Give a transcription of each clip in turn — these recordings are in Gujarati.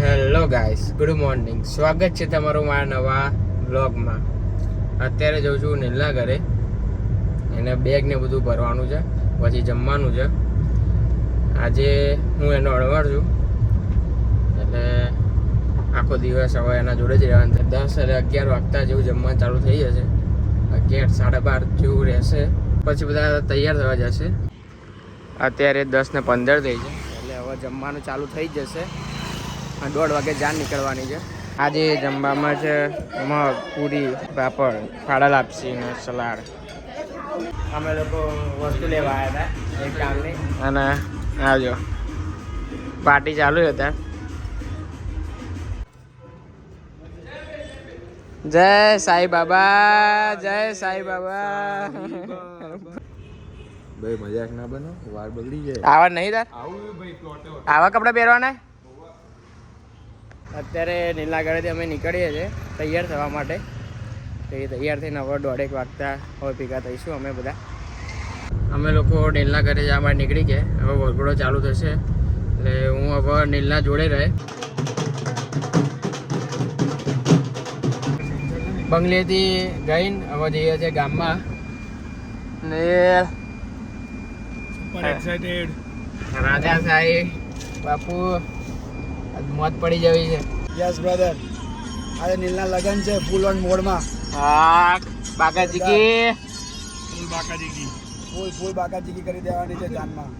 Hello guys, good morning. સ્વાગત છે તમારું મારા નવા બ્લોગમાં અત્યારે જઉં છું નીલના ઘરે. એને બેગ ને બધું ભરવાનું છે, પછી જમવાનું છે. આજે હું એનો અડવાડ છું. એટલે આખો દિવસ હવે એના જોડે જ રહેવાનું છે. દસ અને અગિયાર વાગતા જેવું જમવાનું ચાલુ થઈ જશે. અગિયાર, સાડા બાર જેવું રહેશે. પછી બધા તૈયાર થવા જશે. અત્યારે દસ ને પંદર થઈ છે. એટલે હવે જમવાનું ચાલુ થઈ જશે. દોઢ વાગે જાન નીકળવાની છે. આજે જમવામાં છે મગ પૂરી પાપડ ફાડા લાપસી ને સલાડ. અમે લોકો વસ્તુ લેવા આવ્યા હતા એક કામની અને આવજો પાર્ટી ચાલુ હતા જય સાઈ બાબા જય સાઈ બાબા. ભાઈ મજાક ના બનો વાર બગડી જાય. આવા નહીં તાર? આવું ભાઈ પ્લોટે આવા કપડાં પહેરવાના? અત્યારે નીલા ઘરેથી અમે નીકળીએ છીએ તૈયાર થવા માટે. તો એ તૈયાર થઈને હવે દોઢેક વાગતા હવે ભેગા થઈશું અમે બધા. અમે લોકો નીલના ઘરે જવા માટે નીકળી ગયા. હવે વરઘોડો ચાલુ થશે. એટલે હું હવે નીલના જોડે રહે. બંગલેથી ગઈને હવે જઈએ છીએ ગામમાં. ને એક્સાઇટેડ રાજા સાહેબ બાપુ આજ મોત પડી જવી છે. યસ બ્રધર આજે નીલના લગન છે ફૂલ ઓન મોડમાં. હા બાકાજી કી ફૂલ બાકાજી કી ફૂલ ફૂલ બાકાજીકી કરી દેવાની છે જાનમાં.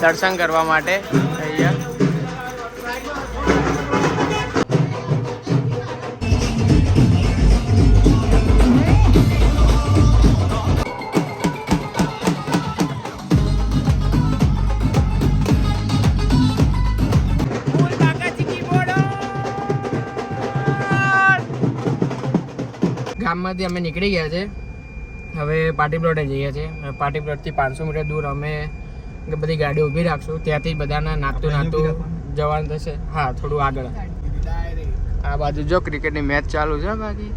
દર્શન કરવા માટે અહીંયા. ગામમાંથી અમે નીકળી ગયા છે. હવે પાર્ટી પ્લોટે જઈએ છીએ. પાર્ટી પ્લોટથી પાંચસો મીટર દૂર અમે બધી ગાડી ઊભી રાખશું. ત્યાંથી બધાના નાતું નાતું જવાનું થશે. હા થોડું આગળ. આ બાજુ જો ક્રિકેટની મેચ ચાલુ છે બાકી.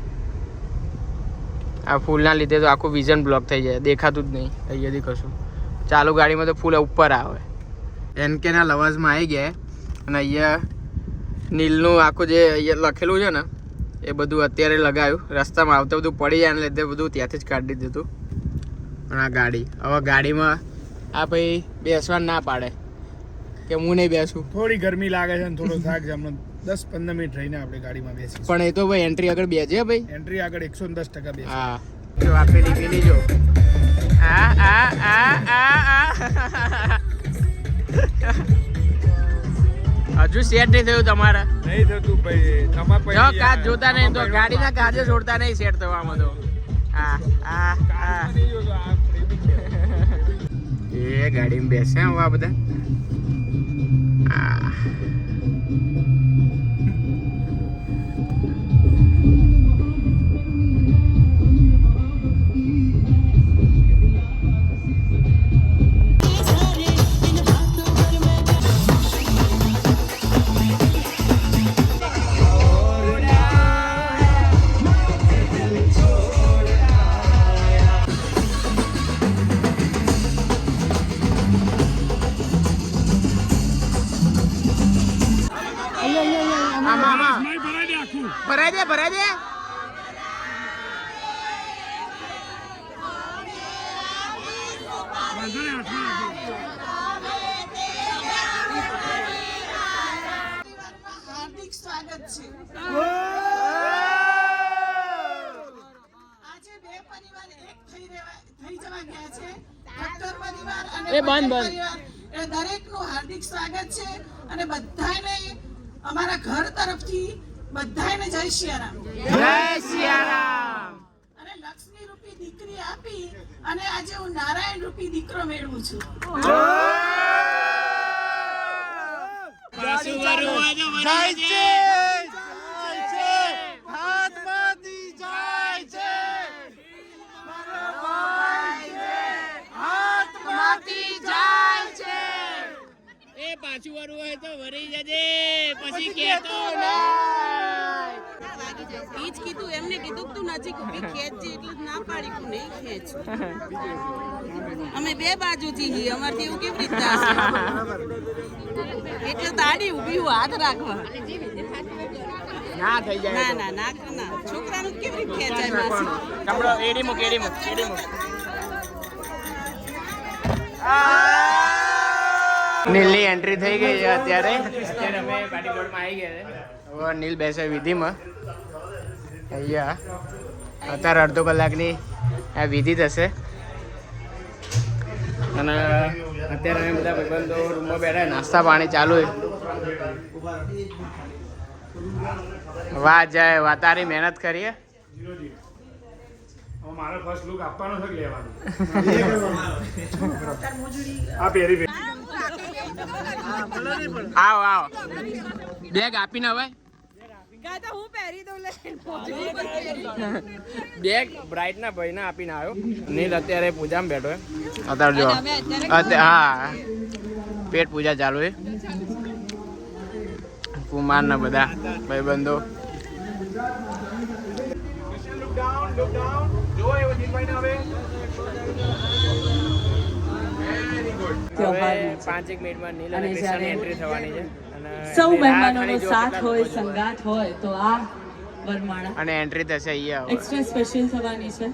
આ ફૂલના લીધે તો આખું વિઝન બ્લોક થઈ જાય. દેખાતું જ નહીં. અહીંયાથી કશું ચાલુ ગાડીમાં તો ફૂલ ઉપર આવે. એન કેના લવાજમાં આવી ગયા. અને અહીંયા નીલનું આખું જે અહીંયા લખેલું છે ને એ બધું અત્યારે લગાવ્યું રસ્તામાં આવતા બધું પડી જાય એટલે બધું ત્યાંથી જ કાઢી દીધું અને આ ગાડી. હવે ગાડીમાં આ ભાઈ બેસવા ના પાડે. કે હું નહીં બેસું. થોડી ગરમી લાગે છે ને થોડો થાક છે. હમણાં દસ પંદર મિનિટ રહીને આપણે ગાડીમાં બેસી પણ એ તો ભાઈ એન્ટ્રી આગળ બેસે ભાઈ. એન્ટ્રી આગળ એકસો દસ ટકા બેસે. હા. જો આપેલી પેલી જો. આ આ આ આ આ. હજુ સેટ નહીં થયું તમારે. નહીં થતું ભાઈ તમારે જો કાચ જોતા નહીં તો ગાડીના કાચે છોડતા નહીં સેટ થવામાં તો. આ આ આ એ ગાડીમાં બેસે હો બધા. આ. ભરાઈ દે ભરાઈ દે. હાર્દિક સ્વાગત છે. આજે બે પરિવાર એક થઈ રહેવા થઈ જવા ગયા છે. ઠક્કર પરિવાર અને એ બંધ, બંધ. એ દરેકનું હાર્દિક સ્વાગત છે. અને બધાને અમારા ઘર તરફથી બધાને જય સિયારામ જય સિયારામ અને લક્ષ્મી રૂપી દીકરી આપી અને આજે હું નારાયણ રૂપી દીકરો મેળવું છું. જય. જાય તો ભરી જજે પછી કેતો ઈજ જ કીધું એમને કીધું તું નજીક ઊભી ખેંચજે એટલે જ ના પાડી તું નહીં ખેંચ. અમે બે બાજુથી છીએ અમારથી એવું કેવી રીતના? એટલે તાડી ઊભી હું હાથ રાખવા. ના થઈ જાય ના. ના ના ના છોકરાનું કેવી રીતે ખેંચાય? માસી કપડો એડી મૂક એડી મૂક એડી મૂક. નીલની એન્ટ્રી થઈ ગઈ છે અત્યારે. અત્યારે અમે પાર્ટી પ્લોટમાં આવી ગયા છે. હવે નીલ બેસે વિધિમાં. અહીંયા. અત્યારે અડધો કલાકની આ વિધિ થશે. અને અત્યારે અમે બધા ભાઈબંધો રૂમમાં બેઠા નાસ્તા પાણી ચાલુ છે. વાહ જય વાહ તારી મહેનત કરીએ. મારો ફર્સ્ટ લુક આપવાનો છે કે લેવાનો? આ પહેરી પહેરી. આવો આવો. બેગ આપીને હવે. બેગ બ્રાઇટ ના ભાઈ આપીને આવ્યો. નીલ અત્યારે પૂજામાં બેઠો અત્યારે જો અત્યારે હા. પેટ પૂજા ચાલુ છે. કુમાર ના બધા ભાઈબંધો. લુક ડાઉન જો એ વજીતભાઈ ને હવે વેરી ગુડ હવે. પાંચ એક મિનિટમાં નીલ અને કૃષ્ણની એન્ટ્રી થવાની છે. સૌ મહેમાનોનો સાથ હોય સંગાત હોય તો આ વરમાળા. અને એન્ટ્રી થશે અહીંયા એક્સ્ટ્રા સ્પેશિયલ થવાની છે.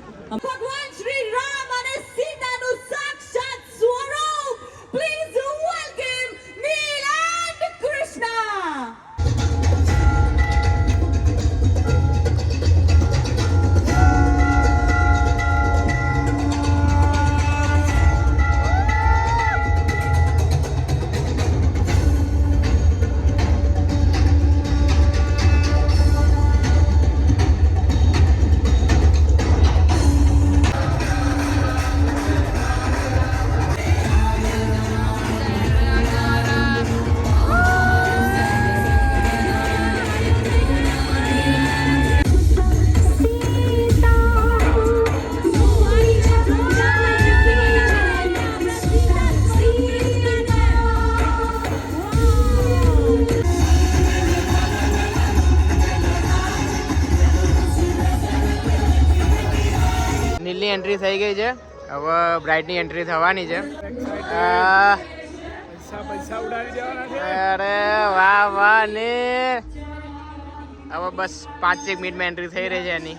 એન્ટ્રી થઈ ગઈ છે. હવે બ્રાઇટની એન્ટ્રી થવાની છે. અરે, વાહ વાહ, ને. હવે બસ પાંચેક મિનિટ મિનિટમાં એન્ટ્રી થઈ રહી છે એની.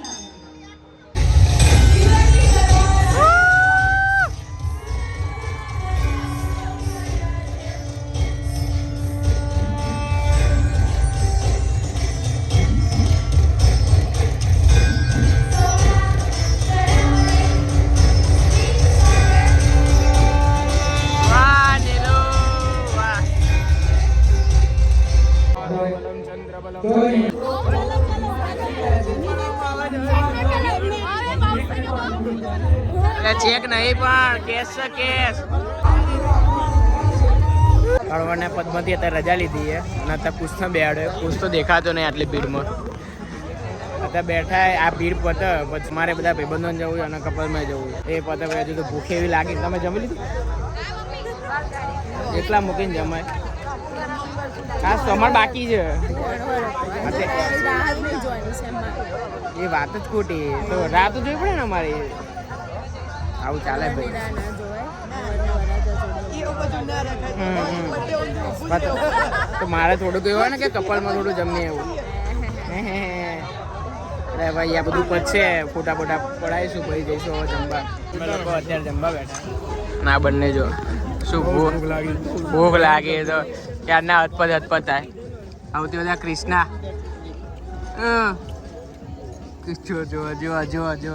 એટલે ચેક નહીં પણ કેસ છે કેસ. હળવણને પદ્મતી અત્યારે રજા લીધી છે. અને અત્યારે પૂછતો બેડે પૂછ તો દેખાતો નહીં આટલી ભીડમાં. અત્યારે બેઠા આ ભીડ પતે. પછી મારે બધા ભાઈબંધોને જવું છે અને કપલમાં જવું છે. એ પતે પછી હજુ તો ભૂખ એવી લાગી. તમે જમી લીધું? એટલા મૂકીને જમાય. આ સમર બાકી છે. એ વાત જ ખોટી. તો રાહ તો જોવી પડે ને અમારે. આવું ચાલે ભાઈ. તો- મારે થોડુંક એવું હોય ને કે કપલમાં થોડું જમીએ એવું. અરે ભાઈ આ બધું પછી. ફોટા ફોટા પડાવીશું ભાઈ જઈશું હવે જમવા. અત્યારે જમવા બેઠા. ના બંને જો. શું ભૂખ લાગી. ભૂખ લાગે તો ક્યારના અથપત અતપત થાય. આવતી બધા ક્રિષ્ના અ. જો જો જો જો જો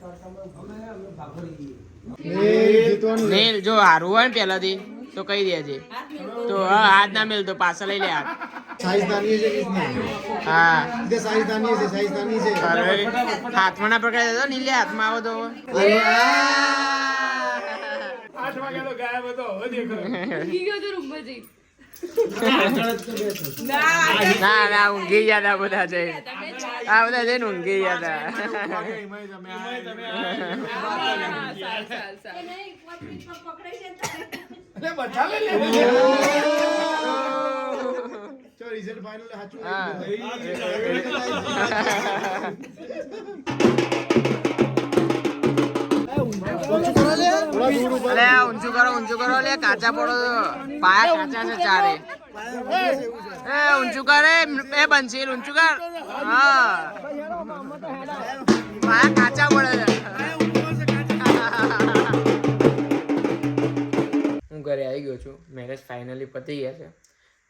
નીલ જો હારું હોય ને પહેલાથી તો કહી દેજે તો હા હાથ ના મેલ તો પાછા લઈ લે હાથ હાથમાં ના પકડાય તો નીલે હાથમાં આવો તો. આઠ વાગ્યા તો ગાયબ હતો ના ના ઊંઘી ગયા હતા બધા છે આ બધા છે ને ઊંઘી ગયા ચો રિઝલ્ટ ફાઈનલ સાચું ચારે. એ, ઊંચું કરે, એ હા. પાયા કાચા પડે હું ઘરે આવી ગયો છું. મેરેજ ફાઇનલી પતી ગયા છે.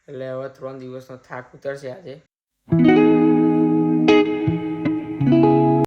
એટલે હવે ત્રણ દિવસનો થાક ઉતરશે આજે.